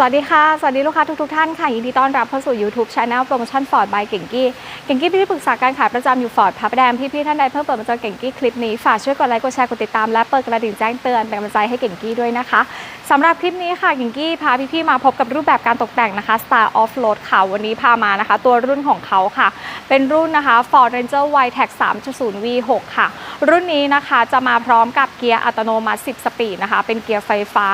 สวัสดีค่ะ สวัสดีลูกค้าทุกๆท่านค่ะยินดีต้อนรับเข้าสู่ YouTube Channel โปรโมชั่นฟอร์ดบายเก่งกี้ เก่งกี้พี่ที่ปรึกษาการขายประจำอยู่ฟอร์ดพระประแดงพี่ๆท่านใดเพิ่งเปิดมาเจอเก่งกี้คลิปนี้ ฝากช่วยกดไลค์กดแชร์กดติดตามและเปิดกระดิ่งแจ้งเตือนเป็นกำลังใจให้เก่งกี้ด้วยนะคะสำหรับคลิปนี้ค่ะเก่งกี้พาพี่ๆมาพบกับรูปแบบการตกแต่งนะคะ Star of Road ค่ะวันนี้พามานะคะ ตัวรุ่นของเขาค่ะ เป็นรุ่นนะคะ Ford Ranger Wildtrak 3.0 V6 ค่ะ รุ่นนี้นะคะจะมาพร้อมกับเกียร์อัตโนมัติ 10 สปีดนะคะ เป็นเกียร์ไฟฟ้า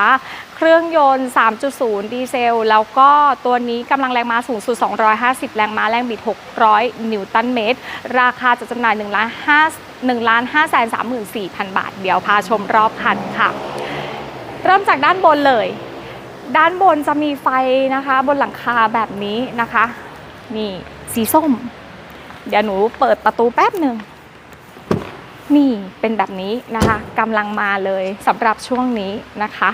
รื่องยนต์ 3.0 ดีเซล แล้วก็ตัวนี้กำลังแรงม้าสูงสุด 250 แรงม้าแรงบิด 600 นิวตันเมตร ราคาจะจำหน่าย1ล้าน5 1ล้าน5แสน34,000 บาท เดี๋ยวพาชมรอบคันค่ะ เริ่มจากด้านบนเลย ด้านบนจะมีไฟนะคะ บนหลังคาแบบนี้นะคะ นี่สีส้ม เดี๋ยวหนูเปิดประตูแป๊บหนึ่งนี่เป็นแบบนี้นะคะกำลังมาเลยสำหรับช่วงนี้นะคะ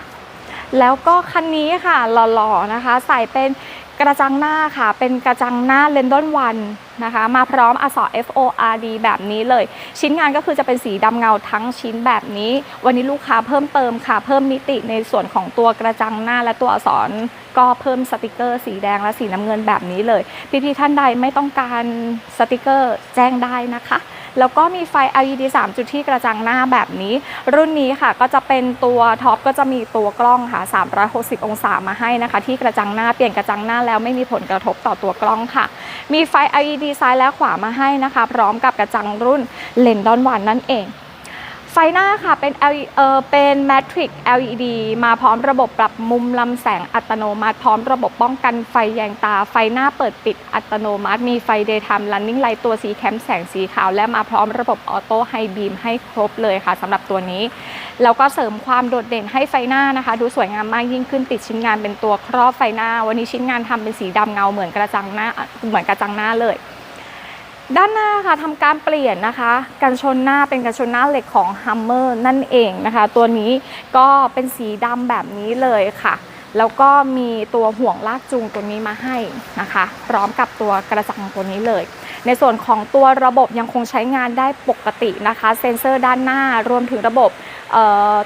แล้วก็คันนี้ค่ะหล่อๆนะคะ ใส่เป็นกระจังหน้าค่ะ เป็นกระจังหน้าเลนดอนวันนะคะ มาพร้อมอักษร F O R D แบบนี้เลย ชิ้นงานก็คือจะเป็นสีดำเงาทั้งชิ้นแบบนี้ วันนี้ลูกค้าเพิ่มเติมค่ะ เพิ่มมิติในส่วนของตัวกระจังหน้าและตัวอักษร ก็เพิ่มสติกเกอร์ สีแดงและสีน้ำเงินแบบนี้เลย พี่ๆท่านใดไม่ต้องการสติกเกอร์แจ้งได้นะคะ แล้วก็มีไฟ LED 3 จุดที่กระจังหน้าแบบนี้ รุ่นนี้ค่ะก็จะเป็นตัวท็อปก็จะมีตัวกล้องค่ะ 360 องศามาให้นะคะ ที่กระจังหน้าเปลี่ยนกระจังหน้าแล้วไม่มีผลกระทบต่อตัวกล้องค่ะ มีไฟ LED ซ้ายและขวามาให้นะคะ พร้อมกับกระจังรุ่นเลนดอนวันนั่นเอง ไฟหน้าค่ะเป็น LED เออเป็น Matrix LED มาพร้อมระบบปรับมุมลำแสงอัตโนมัติ พร้อมระบบป้องกันไฟแยงตา ไฟหน้าเปิดปิดอัตโนมัติ มีไฟ Daytime Running Light ตัวสีแคมแสงสีขาว และมาพร้อมระบบออโต้ไฮบีมให้ครบเลยค่ะสำหรับตัวนี้ แล้วก็เสริมความโดดเด่นให้ไฟหน้านะคะ ดูสวยงามมากยิ่งขึ้นติดชิ้นงานเป็นตัวครอบไฟหน้า วันนี้ชิ้นงานทำเป็นสีดำเงาเหมือนกระจังหน้าเหมือนกระจังหน้าเลย ด้านหน้าค่ะทำการเปลี่ยนนะคะ กันชนหน้าเป็นกันชนหน้าเหล็กของ Hummer นั่นเองนะคะ ตัวนี้ก็เป็นสีดำแบบนี้เลยค่ะ แล้วก็มีตัวห่วงลากจูงตัวนี้มาให้นะคะ พร้อมกับตัวกระจังตัวนี้เลย ในส่วนของตัวระบบยังคงใช้งานได้ปกตินะคะ เซ็นเซอร์ด้านหน้ารวมถึงระบบ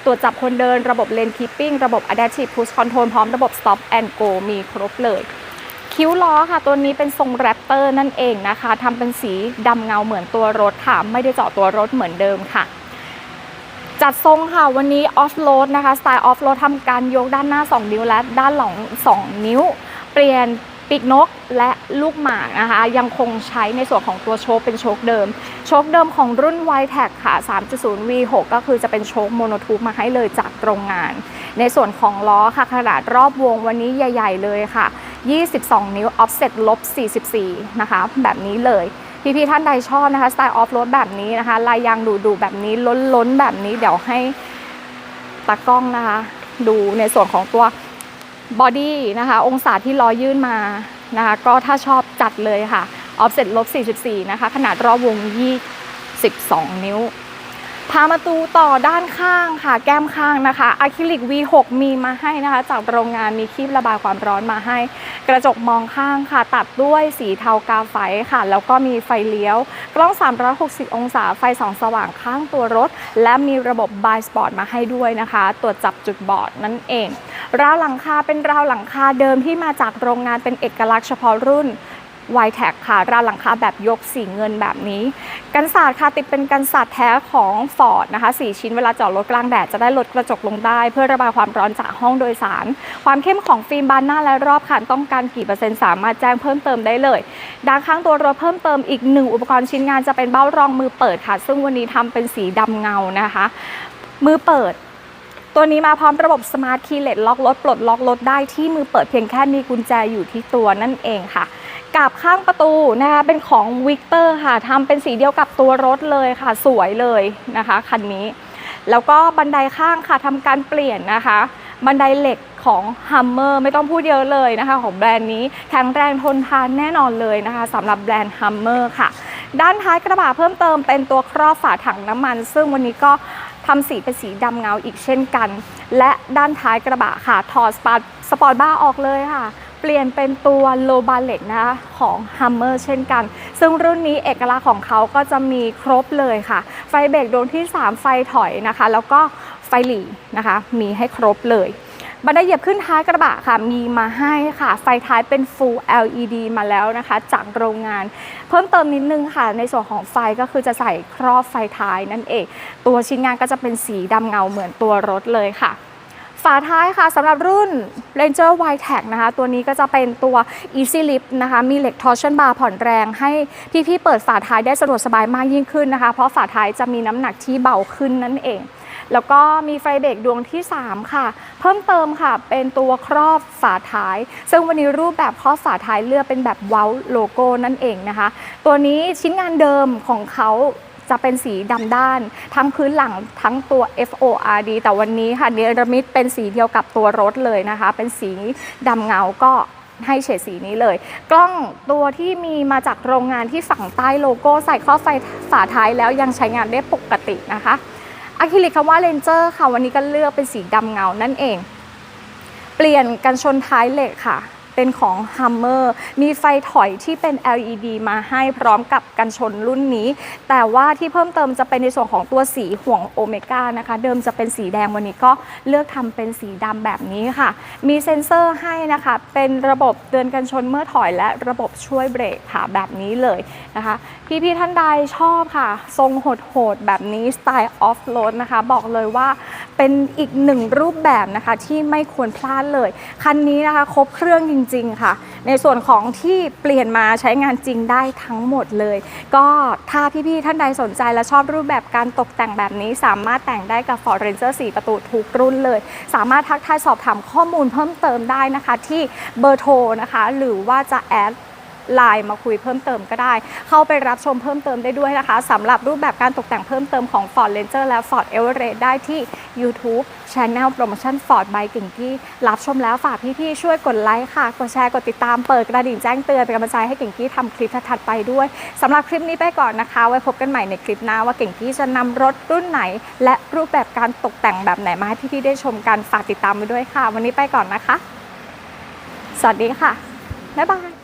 ตรวจจับคนเดิน ระบบเลนคีปปิ้งระบบ Adaptive Cruise Control พร้อมระบบ Stop and Go มีครบเลย คิ้วล้อค่ะ ตัวนี้เป็นทรงแรปเตอร์นั่นเองนะคะทำเป็นสีดำเงาเหมือนตัวรถค่ะ ไม่ได้เจาะตัวรถเหมือนเดิมค่ะ จัดทรงค่ะวันนี้ออฟโรดนะคะสไตล์ออฟโรดทำการยกด้านหน้า 2 นิ้วและด้านหลัง 2 นิ้ว เปลี่ยนปีกนกและลูกหมากนะคะ ยังคงใช้ในส่วนของตัวโชคเป็นโชคเดิม โชคเดิมของรุ่น y t e c ค่ะ 3.0 V6 ก็คือจะเป็นโชคโมโนทูปมาให้เลยจากโรงงาน ในส่วนของล้อค่ะขนาดรอบวงวันนี้ใหญ่ ๆ เลยค่ะ 22 นิ้ว offset ลบ 44 นะคะ แบบนี้เลย พี่ๆท่านใดชอบนะคะ สไตล์ออฟโรดแบบนี้นะคะ ลายยางดูๆแบบนี้ล้นๆ แบบนี้ เดี๋ยวให้ตากล้องนะคะ ดูในส่วนของตัวบอดี้นะคะ องศาที่ล้อยื่นมานะคะ ก็ถ้าชอบจัดเลยค่ะ offset ลบ 44 นะคะ ขนาดรอบวง 22 นิ้ว พามาดูต่อด้านข้างค่ะ แก้มข้างนะคะอะคริลิก V6 มีมาให้นะคะ จากโรงงานมีครีบระบายความร้อนมาให้ กระจกมองข้างค่ะ ตัดด้วยสีเทากาไฟค่ะ แล้วก็มีไฟเลี้ยว กล้อง 360 องศาไฟส่องสว่างข้างตัวรถ และมีระบบ b ายสปอร์ตมาให้ด้วยนะคะ ตรวจจับจุดบอดนั่นเอง ราวหลังคาเป็นราวหลังคาเดิมที่มาจากโรงงานเป็นเอกลักษณ์เฉพาะรุ่น y t e c ค่ะราวหลังคาแบบยกสีเงินแบบนี้ กันศาสตร์ค่ะติดเป็นกันศาสตร์แท้ของ Ford นะคะ4ชิ้นเวลาจอดรถกลางแดดจะได้ลดกระจกลงได้ เพื่อระบายความร้อนจากห้องโดยสาร ความเข้มของฟิล์มบานหน้าและรอบคันต้องการกี่เปอร์เซ็นต์สามารถแจ้งเพิ่มเติมได้เลยด้านข้างตัวรถเพิ่มเติมอีกหนึ่งอุปกรณ์ชิ้นงานจะเป็นเบ้ารองมือเปิดค่ะ ซึ่งวันนี้ทำเป็นสีดำเงานะคะ มือเปิดตัวนี้มาพร้อมระบบ Smart Keyless ล็อกรถปลดล็อกรถได้ที่มือเปิดเพียงแค่มีกุญแจอยู่ที่ตัวนั่นเองค่ะ กับข้างประตูนะคะเป็นของวิกเตอร์ค่ะทำเป็นสีเดียวกับตัวรถเลยค่ะ สวยเลยนะคะคันนี้ แล้วก็บันไดข้างค่ะทำการเปลี่ยนนะคะ บันไดเหล็กของ Hummer ไม่ต้องพูดเยอะเลยนะคะ ของแบรนด์นี้แข็งแรงทนทานแน่นอนเลยนะคะสำหรับแบรนด์ Hummer ค่ะ ด้านท้ายกระบะเพิ่มเติมเป็นตัวครอบฝาถังน้ำมัน ซึ่งวันนี้ก็ทำสีเป็นสีดำเงาอีกเช่นกัน และด้านท้ายกระบะค่ะถอดสปอร์ตสปอร์ตบ้าร์ออกเลยค่ะ เปลี่ยนเป็นตัวโลบาเล็กนะคะของ Hummer เช่นกัน ซึ่งรุ่นนี้เอกลักษณ์ของเขาก็จะมีครบเลยค่ะ ไฟเบรกดวงที่ 3 ไฟถอยนะคะ แล้วก็ไฟหลีนะคะ มีให้ครบเลยบันไดเหยียบขึ้นท้ายกระบะค่ะ มีมาให้ค่ะ ไฟท้ายเป็น Full LED มาแล้วนะคะ จากโรงงาน เพิ่มเติมนิดนึงค่ะ ในส่วนของไฟก็คือจะใส่ครอบไฟท้ายนั่นเอง ตัวชิ้นงานก็จะเป็นสีดำเงาเหมือนตัวรถเลยค่ะ ฝาท้ายค่ะสำหรับรุ่น Ranger y t e c นะคะ ตัวนี้ก็จะเป็นตัว Easy Lift นะคะ มีเหล็ก torsion bar ผ่อนแรงให้พี่ๆเปิดฝาท้ายได้สะดวกสบายมากยิ่งขึ้นนะคะ เพราะฝาท้ายจะมีน้ำหนักที่เบาขึ้นนั่นเองแล้วก็มีไฟเบรกดวงที่ 3 ค่ะ เพิ่มเติมค่ะ เป็นตัวครอบฝาท้าย ซึ่งวันนี้รูปแบบครอบฝาท้ายเลือกเป็นแบบเว้าโลโก้นั่นเองนะคะ ตัวนี้ชิ้นงานเดิมของเขา จะเป็นสีดำด้าน ทั้งพื้นหลังทั้งตัว FORD แต่วันนี้ค่ะเนรมิตเป็นสีเดียวกับตัวรถเลยนะคะ เป็นสีดำเงาก็ให้เฉดสีนี้เลย กล้องตัวที่มีมาจากโรงงานที่ฝั่งใต้โลโก้ใส่ข้อไฟฝาท้ายแล้วยังใช้งานได้ปกตินะคะอะคริลิกคำว่าเลนเจอร์ค่ะ วันนี้ก็เลือกเป็นสีดำเงานั่นเอง เปลี่ยนกันชนท้ายเหล็กค่ะ เป็นของ Hummer มีไฟถอยที่เป็น LED มาให้พร้อมกับกันชนรุ่นนี้ แต่ว่าที่เพิ่มเติมจะเป็นในส่วนของตัวสีห่วงโอเมก้านะคะ เดิมจะเป็นสีแดงวันนี้ก็เลือกทำเป็นสีดำแบบนี้ค่ะ มีเซ็นเซอร์ให้นะคะ เป็นระบบเตือนกันชนเมื่อถอยและระบบช่วยเบรกค่ะแบบนี้เลยนะคะ พี่ๆท่านใดชอบค่ะ ทรงโหดๆแบบนี้สไตล์ออฟโรดนะคะ บอกเลยว่าเป็นอีกหนึ่งรูปแบบนะคะที่ไม่ควรพลาดเลย คันนี้นะคะครบเครื่องจริงๆ ค่ะ ในส่วนของที่เปลี่ยนมาใช้งานจริงได้ทั้งหมดเลย ก็ถ้าพี่ๆท่านใดสนใจและชอบรูปแบบการตกแต่งแบบนี้ สามารถแต่งได้กับ Ford Ranger 4 ประตูทุกรุ่นเลย สามารถทักทายสอบถามข้อมูลเพิ่มเติมได้นะคะ ที่เบอร์โทรนะคะ หรือว่าจะแอด ไลน์มาคุยเพิ่มเติมก็ได้ เข้าไปรับชมเพิ่มเติมได้ด้วยนะคะสำหรับรูปแบบการตกแต่งเพิ่มเติมของ Ford Ranger และ Ford Everest ได้ที่ YouTube Channel Promotion Ford by กิ่งกี้รับชมแล้วฝากพี่ๆช่วยกดไลค์ค่ะ กดแชร์กดติดตามเปิดกระดิ่งแจ้งเตือนเป็นกำลังใจให้กิ่งกี้ทำคลิปถัดไปด้วยสำหรับคลิปนี้ไปก่อนนะคะ ไว้พบกันใหม่ในคลิปหน้าว่ากิ่งกี้จะนำรถรุ่นไหน และรูปแบบการตกแต่งแบบไหนมาให้พี่ๆได้ชมกันฝากติดตามไปด้วยค่ะ วันนี้ไปก่อนนะคะ สวัสดีค่ะบ๊ายบาย